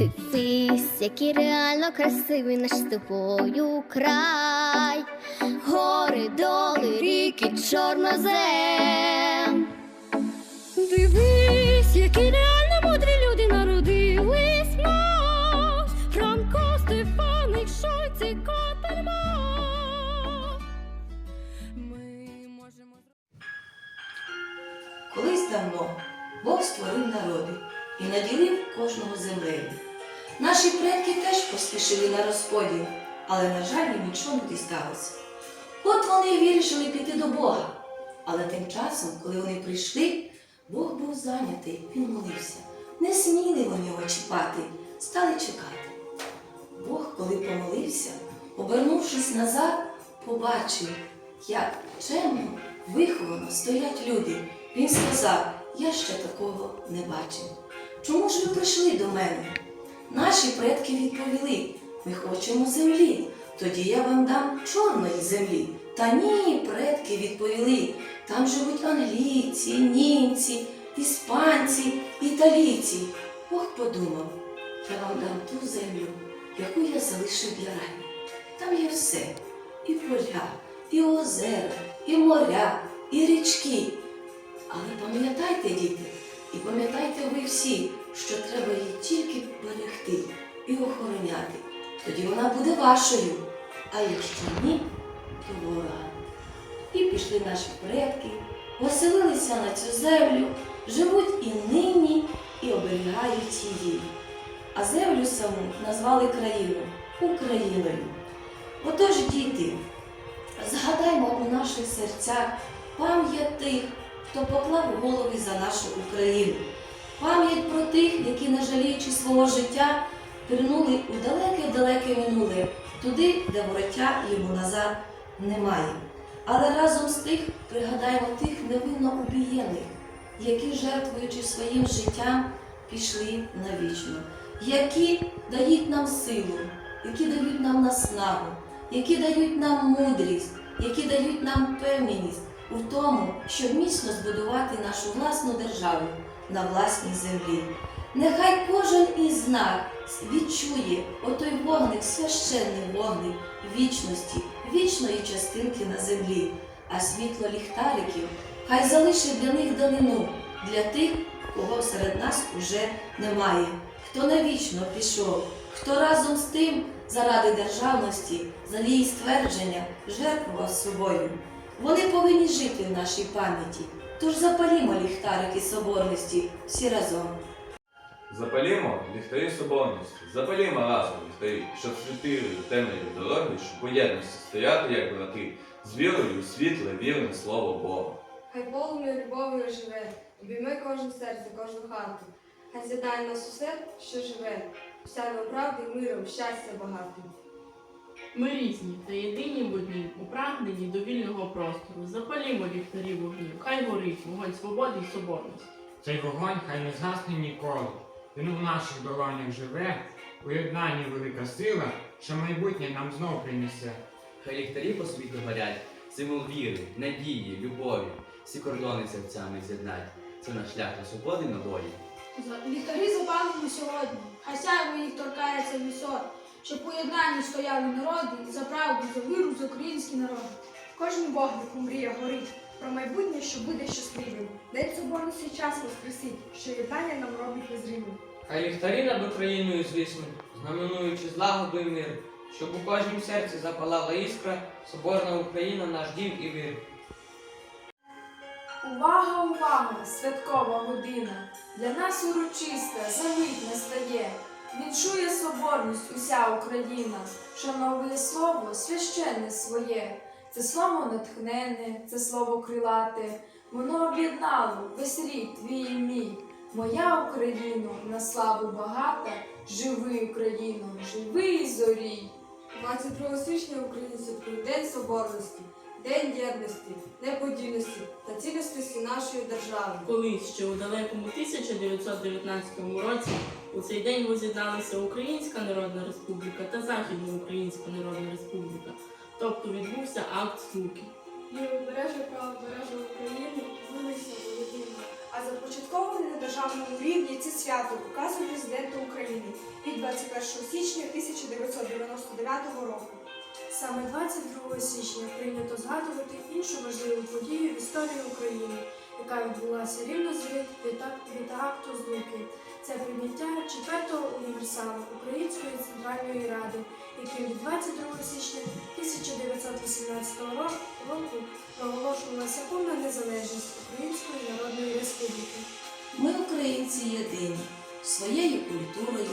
Дивись, який реально красивий наш з тобою край, гори, доли, ріки, чорнозем. Дивись, які реально мудрі люди народились в нас. Франко, Стефаник, Шойці, Котельмас. Ми можемо Колись давно Бог створив народи і наділив кожного землею. Наші предки теж поспішили на розподіл, але, на жаль, їм нічого не дісталося. От вони вирішили піти до Бога. Але тим часом, коли вони прийшли, Бог був зайнятий, він молився. Не сміли вони його чіпати, стали чекати. Бог, коли помолився, обернувшись назад, побачив, як чемно, виховано стоять люди. Він сказав: Я ще такого не бачив. Чому ж ви прийшли до мене? Наші предки відповіли: ми хочемо землі, тоді я вам дам чорної землі. Та ні, предки відповіли, там живуть англійці, німці, іспанці, італійці. Бог подумав, я вам дам ту землю, яку я залишив для раю. Там є все: і поля, і озера, і моря, і річки. Але пам'ятайте, діти, і пам'ятайте ви всі, що треба її тільки берегти і охороняти. Тоді вона буде вашою. А якщо ні, то ворога. І пішли наші предки, оселилися на цю землю, живуть і нині, і оберігають її. А землю саму назвали країну Україною. Отож, діти, згадаймо у наших серцях пам'ять тих, хто поклав голови за нашу Україну, пам'ять про тих, які, не жаліючи свого життя, пірнули у далеке-далеке минуле, туди, де вороття йому назад немає. Але разом з тих пригадаємо тих невинно убієних, які, жертвуючи своїм життям, пішли навічно, які дають нам силу, які дають нам наснагу, які дають нам мудрість, які дають нам певність у тому, щоб міцно збудувати нашу власну державу на власній землі. Нехай кожен із нас відчує отой вогник, священний вогник вічності, вічної частинки на землі, а світло ліхтариків хай залишить для них данину, для тих, кого серед нас уже немає, хто навічно пішов, хто разом з тим заради державності, за її ствердження жертвував собою. Вони повинні жити в нашій пам'яті. Тож запалімо ліхтарики соборності всі разом. Запалімо ліхтарі соборності, запалімо разом ліхтарі, щоб світили темної дороги, щоб у єдності стояти, як брати, з вірою у світле, вірне слово Бога. Хай полум'я любов'ю живе, обійме кожне серце, кожну хату. Хай з'єднає нас усе, що живе, всяємо правди, миром, щастя багатим. Ми різні та єдині в однім, у прагненні до вільного простору. Запалімо ліхтарі вогнів, хай горить вогонь свободи і соборності. Цей вогонь хай не згасне ніколи. Він у наших долонях живе, у єднанні велика сила, що майбутнє нам знов принесе. Хай ліхтарі по світу горять, символ віри, надії, любові, всі кордони серцями з'єднать. Це наш шлях до свободи на волі. Ліхтарі запалимо сьогодні, хай сяйво їх торкається висот, щоб у єднанні стояли народи за правду, за віру, за український народ. Кожен вогник мрія горить про майбутнє, що буде щасливим. День соборності час воскресить, що єднання нам робить незримим. Хай ліхтарі над Україною звіснуть, знаменуючи злагоду і мир, щоб у кожнім серці запалала іскра, соборна Україна, наш дім і вір. Увага, увага! Святкова година! Для нас урочиста, за мить настає. Відчує соборність уся Україна, шановує слово священне своє. Це слово натхненне, це слово крилате. Воно об'єднало весь рід твій і мій. Моя Україно, на славу багата, живи Україно, живи і зорій. 22 січня українці День Соборності, День єдності, неподільності та цілісності нашої держави. Колись ще у далекому 1919 році у цей день воз'єдналися Українська Народна Республіка та Західна Українська Народна Республіка. Тобто відбувся акт злуки. Лівобережжя правобережжя України злилися воєдино. А започатковане на державному рівні це свято указом президента України від 21 січня 1999 року. Саме 22 січня прийнято згадувати іншу важливу подію в історії України, яка відбулася рівно за рік від, ак- акту злуки. Це прийняття четвертого універсалу Української центральної ради, яким від 22 січня 1918 року проголошувалася повна незалежність Української Народної Республіки. Ми, українці, єдині своєю культурою,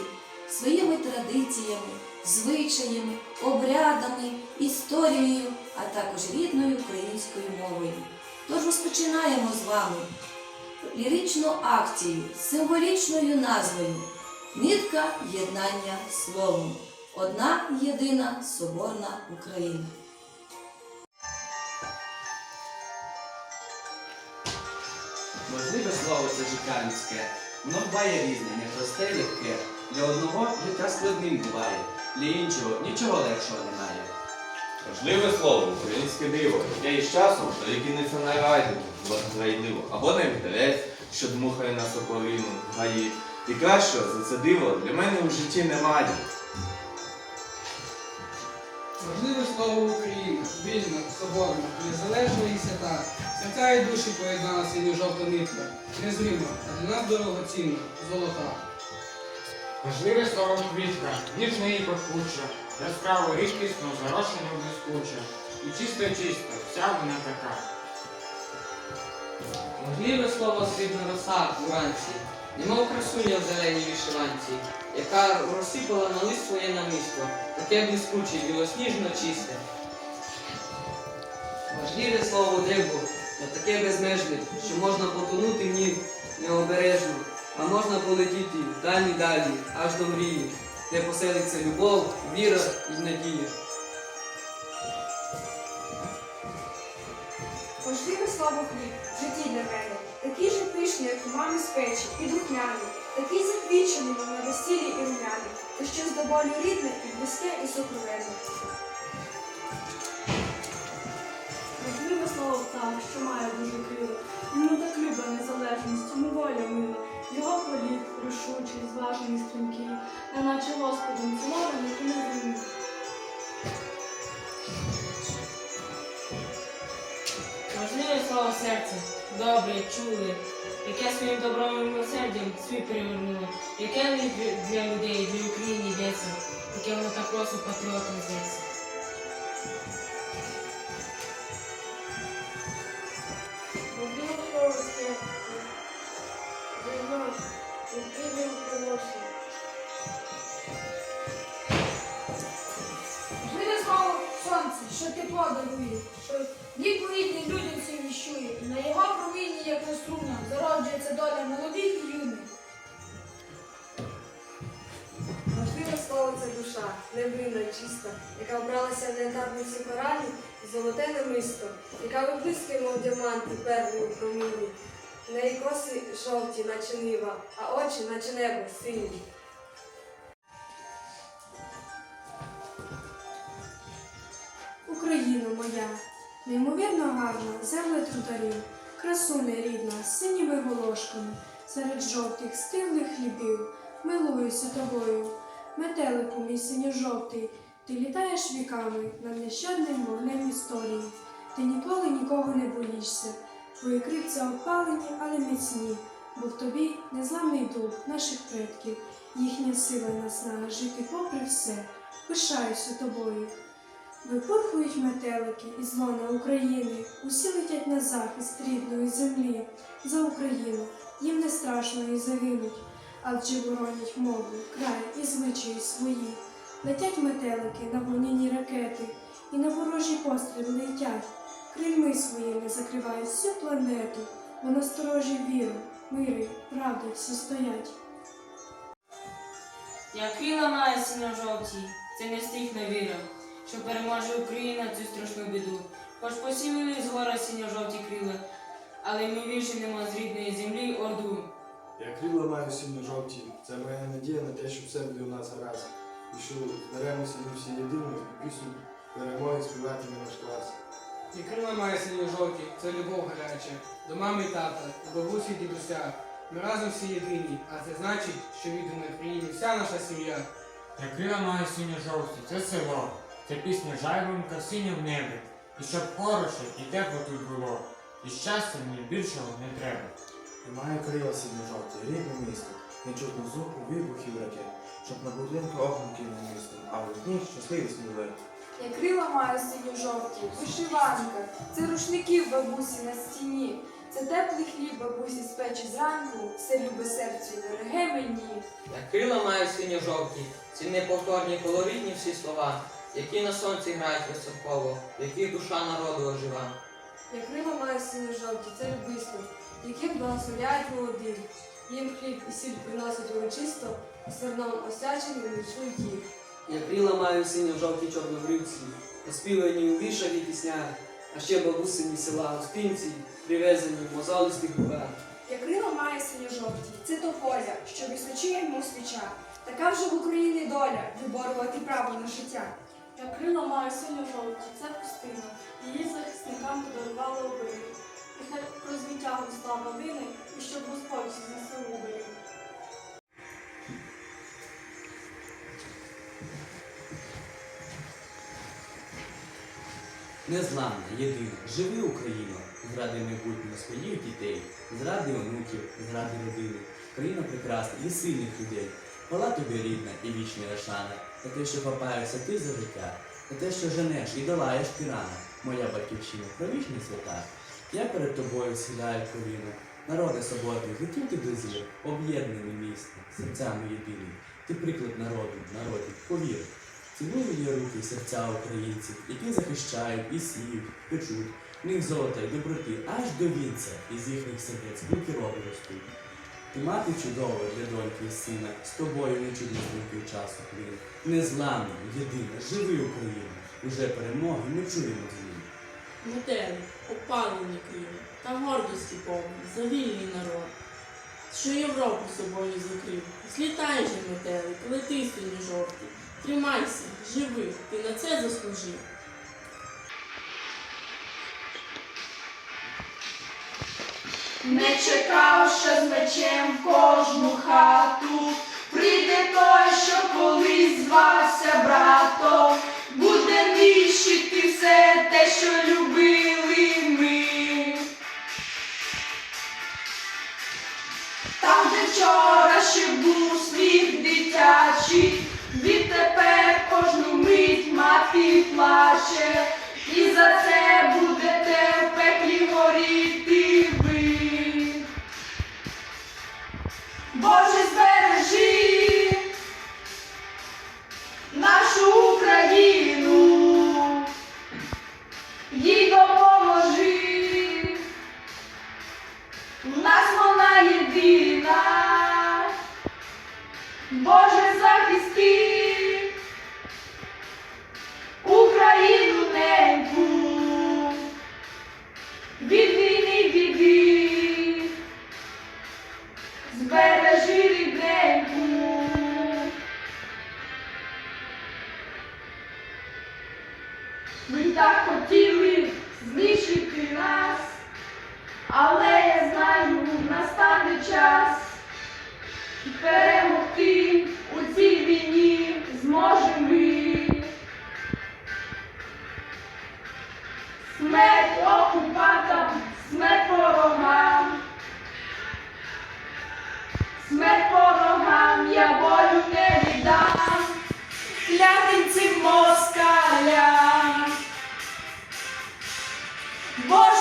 своїми традиціями, звичаями, обрядами, історією, а також рідною українською мовою. Тож розпочинаємо з вами ліричну акцію з символічною назвою Нитка єднання словом. Одна єдина соборна Україна. Можливе слово це життя людське. Воно буває різне, непросте легке. Для одного життя складним буває, для іншого нічого легшого немає. Важливе слово українське диво, яке із часом перекинеться на райду, грайливо, або на вітерець, що дмухає на соколину в гаї. І кращого за це диво для мене у житті немає. Важливе слово Україна, вільна, соборна, незалежна і свята. Свята і душі поєднала синьо-жовта нитка, незрима, а для нас дорогоцінна, золота. Важливе слово квітка, ніжна і пахуча, яскраво рідкісно, зарошена блискуча. І чисто чисто, вся вона така. Можливе слово срібна роса уранці, немов красуня в зеленій вишиванці, яка розсипала на лист своє намисто, таке блискуче, білосніжно чисте. Важливе слово небо, та таке безмежне, що можна потонути в нім необережно, а можна полетіти далі далі, аж до мрії, де поселиться любов, віра і надія. Важливе слово хліб в житті для мене. Такий же пишний, як у мами з печі, і духмяний, такий заквічений на весіллі і румяний, та щось до болю рідне і близьке і сокровенне. Важливе слово птах, що має дуже крила. Йому так люба незалежність, йому воля мила. Його політ рішучий, зважений, стрімкий, неначе Господом цілований і неземний. Важливе слово серце, добре, чуле, яке своїм добром і милосердям світ перевернуло, яке для людей, для України йдеться, яке воно так просто патріотом зветься. Чиста, яка вбралася в негарниці коралі і золоте намисто, яка виблискує, мов діаманти, перли у промінні. В неї коси жовті, наче нива, а очі, наче небо, сині. Україно моя, неймовірно гарна, земля трударів, красуне рідна, з синіми волошками, серед жовтих стиглих хлібів, милуюся тобою, метелику мій синьо-жовтий, ти літаєш віками над нещадним вогнем історії. Ти ніколи нікого не боїшся, твої крильця опалені, але міцні, бо в тобі незламний дух наших предків, їхня сила і наснага жити попри все. Пишаюся тобою. Випорхують метелики із лона України, усі летять на захист рідної землі за Україну. Їм не страшно і загинуть, адже боронять мову, край і звичаї свої. Летять метелики на вогняні ракети, і на ворожі постріли летять. Крильми своїми закривають всю планету, бо на сторожі віру, мири, правди всі стоять. Як крила має синьо-жовті, це не стихне віра, що переможе Україна цю страшну біду. Хоч посівили з гора синьо-жовті крила, але ми виженемо з рідної землі орду. Я крила маю сильно жовті. Це моя надія на те, що все буде у нас гаразд. І що зберемося ми всі єдино пісню перемоги співатиме наш клас. І крила має синьо-жовті, це любов гаряча, до мами і тата, до бабусі і дідуся. Ми разом всі єдині, а це значить, що віддана Україні вся наша сім'я. Я крила маю синьо-жовті, це село, це пісня жайворонка синє в небі. І щоб хороше і тепло тут було. І щастя мені більшого не треба. І має крила синьо-жовті, рідне місто, не чутно звуку вибухів ракет, щоб на будинку огники не місто, а в одній щасливі сміли. Я крила маю синьо-жовті, вишиванка, це рушників бабусі на стіні, це теплий хліб бабусі спече зранку, все любе серцю дороге мені. Я крила маю синьо-жовті, ці неповторні колоритні всі слова, які на сонці грають високово, в яких душа народу ожива. Я крила маю синьо-жовті, це любисто, яким благословляють молодих. Їм хліб і сіль приносять урочисто, зерном осячені вічують їх. Я крила маю синьо-жовті чорнобривці, оспівані у вішах і піснях, а ще бабусині села гостинці, привезені в мозолистих лугах. Я крила має синьо-жовті, це тополя, що височує йому свіча. Така вже в Україні доля виборювати право на життя. Я крила маю синьо-жовті, це пустина, її захисникам подарували обири. І хай розвіття слава вини, і щоб Господь знесив убери. Незламна, єдина, живи Україно, зради майбутнього своїх дітей, зради онуків, зради родини. Країна прекрасна і сильних людей. Хвала тобі рідна і вічна Рошана, за те, що хапаєшся ти за життя, за те, що женеш і долаєш тирана, моя батьківщина, провічна свята. Я перед тобою схиляю коліна, народи соборний, летів ти до об'єднаний місто, серцями єдині. Ти приклад народу, народів, повір. Цілую її руки серця українців, які захищають і сіють, печуть, в них золота й доброти аж до вінця, із їхніх сердець буки роби ростуть. Ти мати чудова для доньки і сина, з тобою не чудно стрімкий часу плин. Незламна, єдина, живи Україна, уже перемоги ми чуємо дзвін. Метелик, опалені крила та гордості повні за вільний народ, що Європу собою закрив. Злітай же, метелик, лети синьо жовтий, тримайся, живи, ти на це заслужив. Не чекав, що з мечем кожну хату прийде той, що колись звався братом, буде нищити все те, що любили ми. Там, де вчора ще був сміх дитячий, мати Dois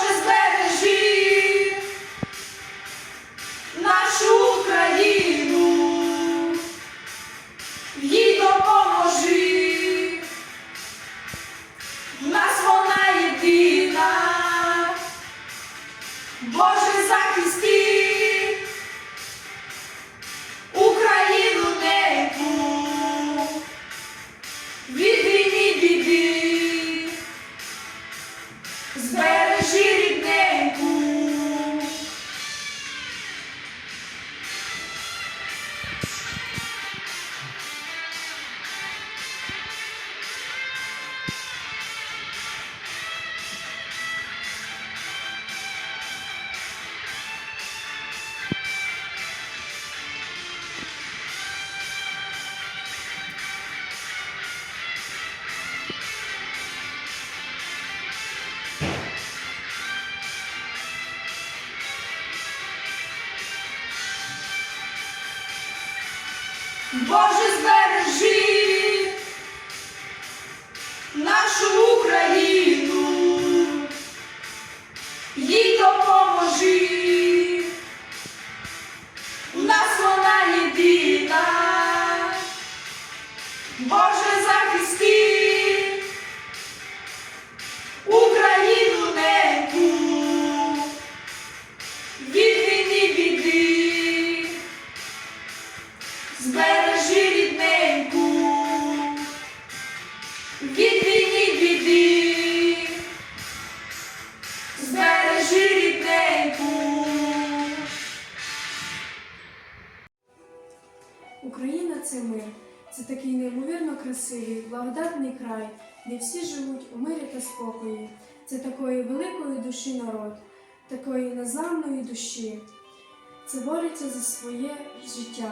всі живуть у мирі та спокої. Це такої великої душі народ, такої незламної душі. Це бореться за своє життя,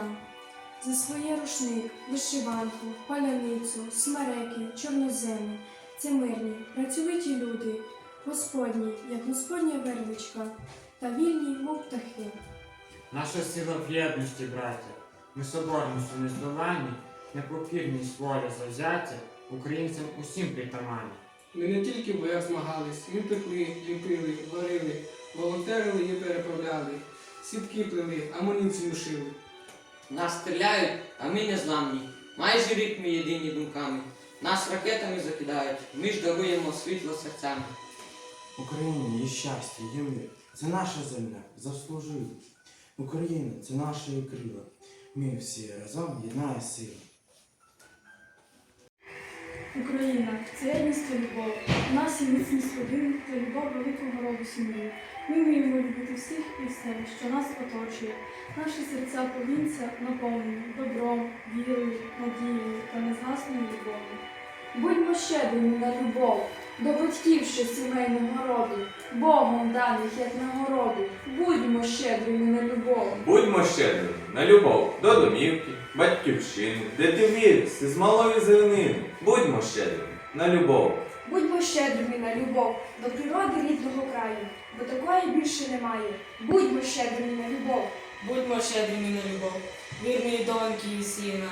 за своє рушник, вишиванку, паляницю, смереки, чорноземи. Це мирні, працьовиті люди, Господні, як Господня вервичка, та вільні, мов птахи. Наша сила в єдності, браття. Ми соборності нездоланні, непокірність воля завзяття, українцям усім притаманні. Ми не тільки в боях змагались, ми пекли, ліпили, варили, волонтерили і переправляли, сітки плели, амуніцію шили. Нас стріляють, а ми не зламні. Майже рік ми єдині думками. Нас ракетами закидають, ми ж даруємо світло серцями. Україні є щастя, є мир. Це наша земля, заслужили. Україна це наші крила. Ми всі разом єднає сила. Україна це єдність та любов. Є міцність родини та любов великого роду сім'ї. Ми вміємо любити всіх і все, що нас оточує. Наші серця повінця наповнені добром, вірою, надією та незгасною любов'ю. Будьмо щедрими на любов, до батьків ще сімейного роду, Богом даних як нагороду. Будьмо щедрими на любов. Будьмо щедрими на любов до домівки, батьківщини, де ти віришся з малої зернини. Будьмо щедрими на любов. Будьмо щедрими на любов до природи рідного краю, бо такої більше немає. Будьмо щедрими на любов. Будьмо щедрими на любов, вірної доньки і сина,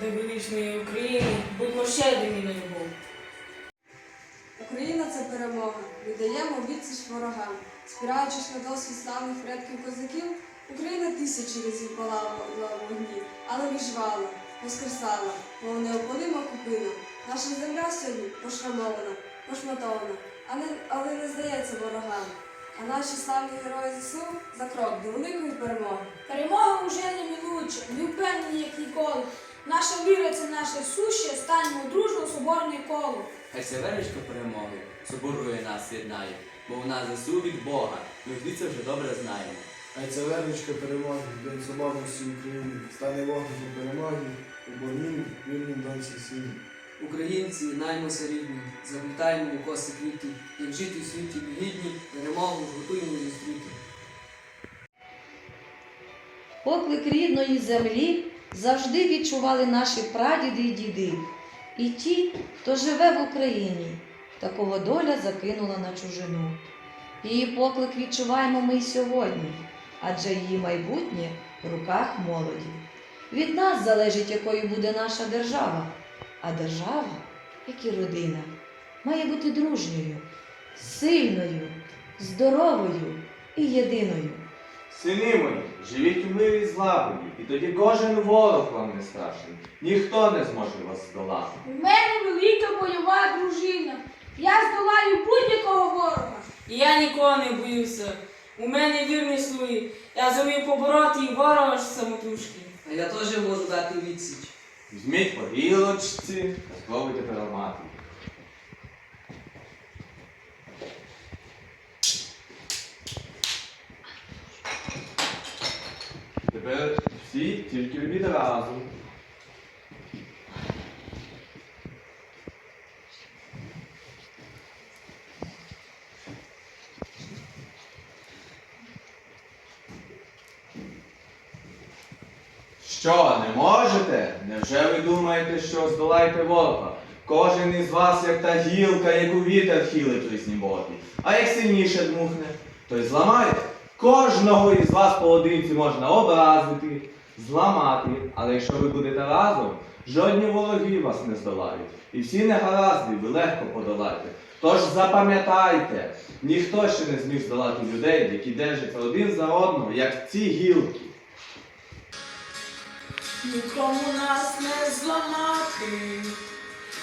до величної України, будьмо щедрими на любов. Україна це перемога. Віддаємо відсіч ворогам. Спираючись на досвід славних предків козаків, Україна тисячі разів палала в вогні, але виживала, воскресала, мов неопалима купина. Наша земля сьогодні пошрамована, пошматована, а не, але не здається ворогам. А наші славні герої ЗСУ за крок до великої перемоги. Перемога уже неминуча, ми впевнені, як ніколи. Наша віра це наше суще, станемо дружно соборне коло. Хай ця верочка перемоги соборує нас єднає, бо вона ЗСУ від Бога. Ми всі це вже добре знаємо. Хай ця верничка перемоги, День Соборності України, стане вогнем перемоги, у борнім, вільнім донці сіні. Українці, наймося рідні, заплітаємо у коси квіти, як жити в світі гідні, перемогу готуємо зустріти. Поклик рідної землі завжди відчували наші прадіди і діди. І ті, хто живе в Україні, такого доля закинула на чужину. Її поклик відчуваємо ми й сьогодні, адже її майбутнє в руках молоді. Від нас залежить, якою буде наша держава. А держава, як і родина, має бути дружньою, сильною, здоровою і єдиною. Сини мої, живіть у мирі і злагоді, і тоді кожен ворог вам не страшний. Ніхто не зможе вас здолати. В мене велика бойова дружина. Я здолаю будь-якого ворога. І я нікого не боюся. У мене вірні слуги. Я зумів побороти і ворога ж самотужки. А я теж можу дати відсіч. Візьміть по гілочці та спробуйте переламати. Тепер всі тільки відразу. Що, не можете? Невже ви думаєте, що здолаєте ворога? Кожен із вас, як та гілка, яку вітер хилить в лісній боті. А як сильніше дмухне, то й зламайте. Кожного із вас поодинці можна образити, зламати, але якщо ви будете разом, жодні вороги вас не здолають. І всі негаразди ви легко подолаєте. Тож запам'ятайте, ніхто ще не зміг здолати людей, які держаться один за одного, як ці гілки. Нікому нас не зламати,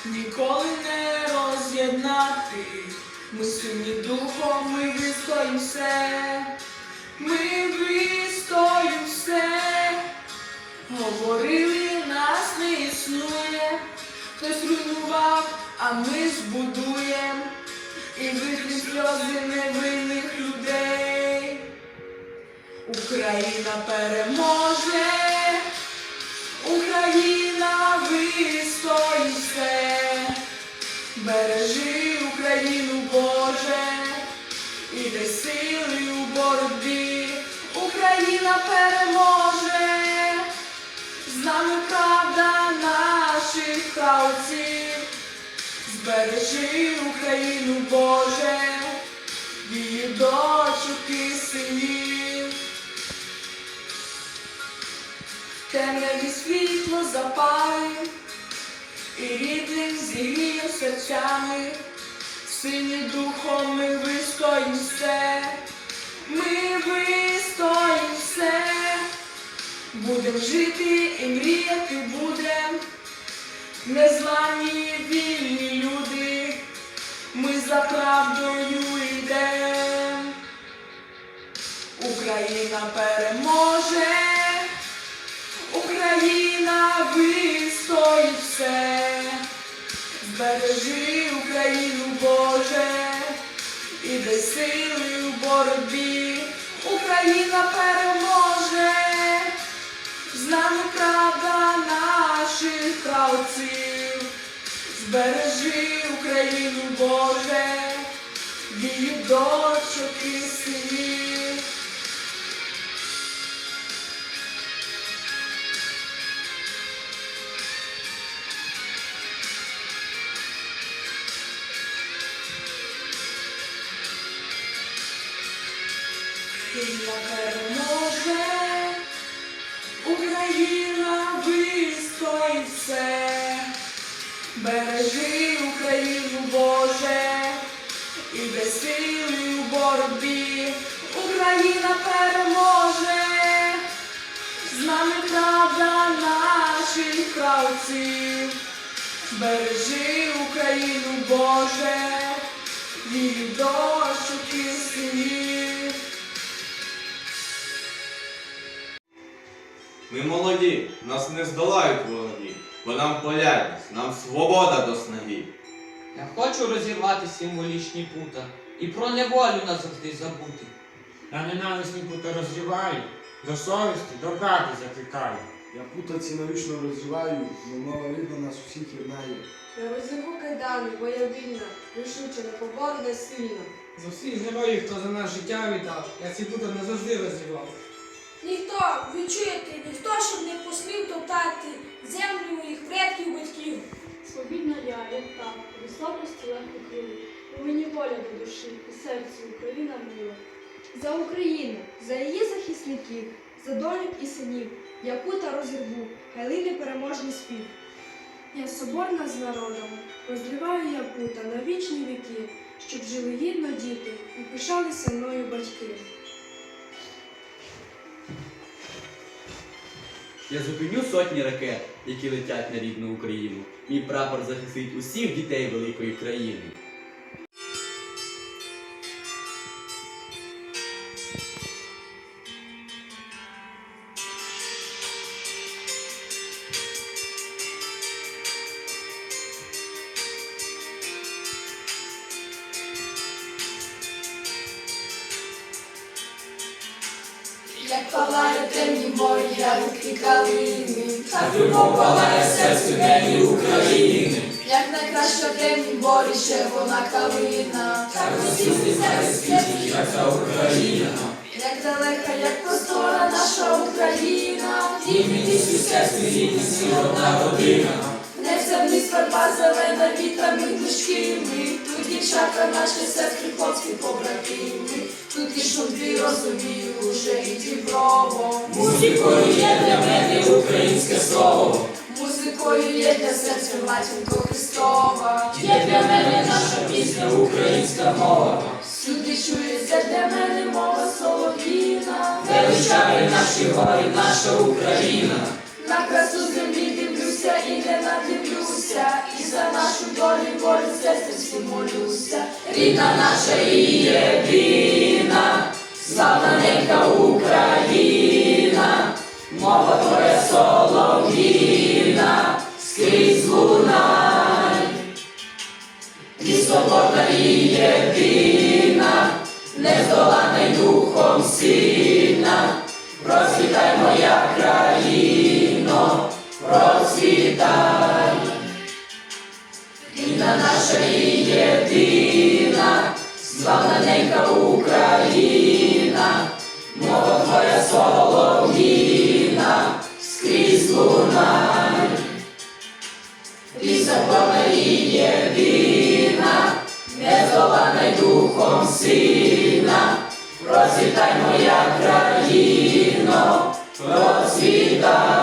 ніколи не роз'єднати. Ми сильні духом, ми вистоїмо все, ми вистоїмо все. Говорили, нас не існує, хтось руйнував, а ми збудуємо і витрі сльози невинних людей. Україна переможе. Україна наших правців, збережи Україну, Боже, її дочок і синів. Темряві світло запали, і рідним зігріє серцями, сині духом ми вистоїм все, ми вистоїм все, будем жити і мріяти будем, незламні вільні люди, ми за правдою йдем, Україна переможе. Україна вистоїть все, збережи Україну, Боже, і дай сили у боротьбі, Україна переможе, правців, збережи Україну, Боже, її дочок і синів. Ми молоді, нас не здолають вороги, бо нам полярність, нам свобода до снаги. Я хочу розірвати символічні пута і про неволю назавжди забути. Я ненависні пута розриваю, до совісті, до правди закликаю. Я пута ці навічно розриваю, бо мова рідна нас усіх єднає. Я розірву кайдани, бо я вільна, рішуче, непоборна, сильна. За всіх героїв, хто за нас життя віддав, я ці пута не завжди розривав. Ніхто, ви чуєте, ніхто, щоб не посмів топтати землю моїх предків, батьків. Свобідна я, як так, від слабкості легко крилу. У мені воля до душі, і серці Україна мила. За Україну, за її захисників, за доньок і синів, я пута розірву, хай лине переможний спів. Я соборна з народом, розриваю я пута на вічні віки, щоб жили гідно діти і пишалися мною батьки. Я зупиню сотні ракет, які летять на рідну Україну. Мій прапор захистить усіх дітей великої країни. Україна, і мені серце рідність і одна родина. Несе вниз верба зелена вітрами дужкими, тут дівчата наші сестри, хлопці, побратими, тут і твій розумію лише і діброво. Музикою є для мене українське слово. Музикою є для серця матінко Христова. Є для мене наша пісня, українська мова. Всюди чується для мене мова. Величає наші гори, наша Україна. На красу землі дивлюся і не надивлюся, і за нашу долю волю серцем молюся. Рідна наша і єдина, славна ненька Україна, мова твоя солов'їна, скрізь лунай. Ти свобода і єдина, наша єдина, славна ненька Україна, мова твоя солов'їна, скрізь лунай. Ти соборна і єдина, нездолана й духом сильна, процвітай моя країно, процвітай.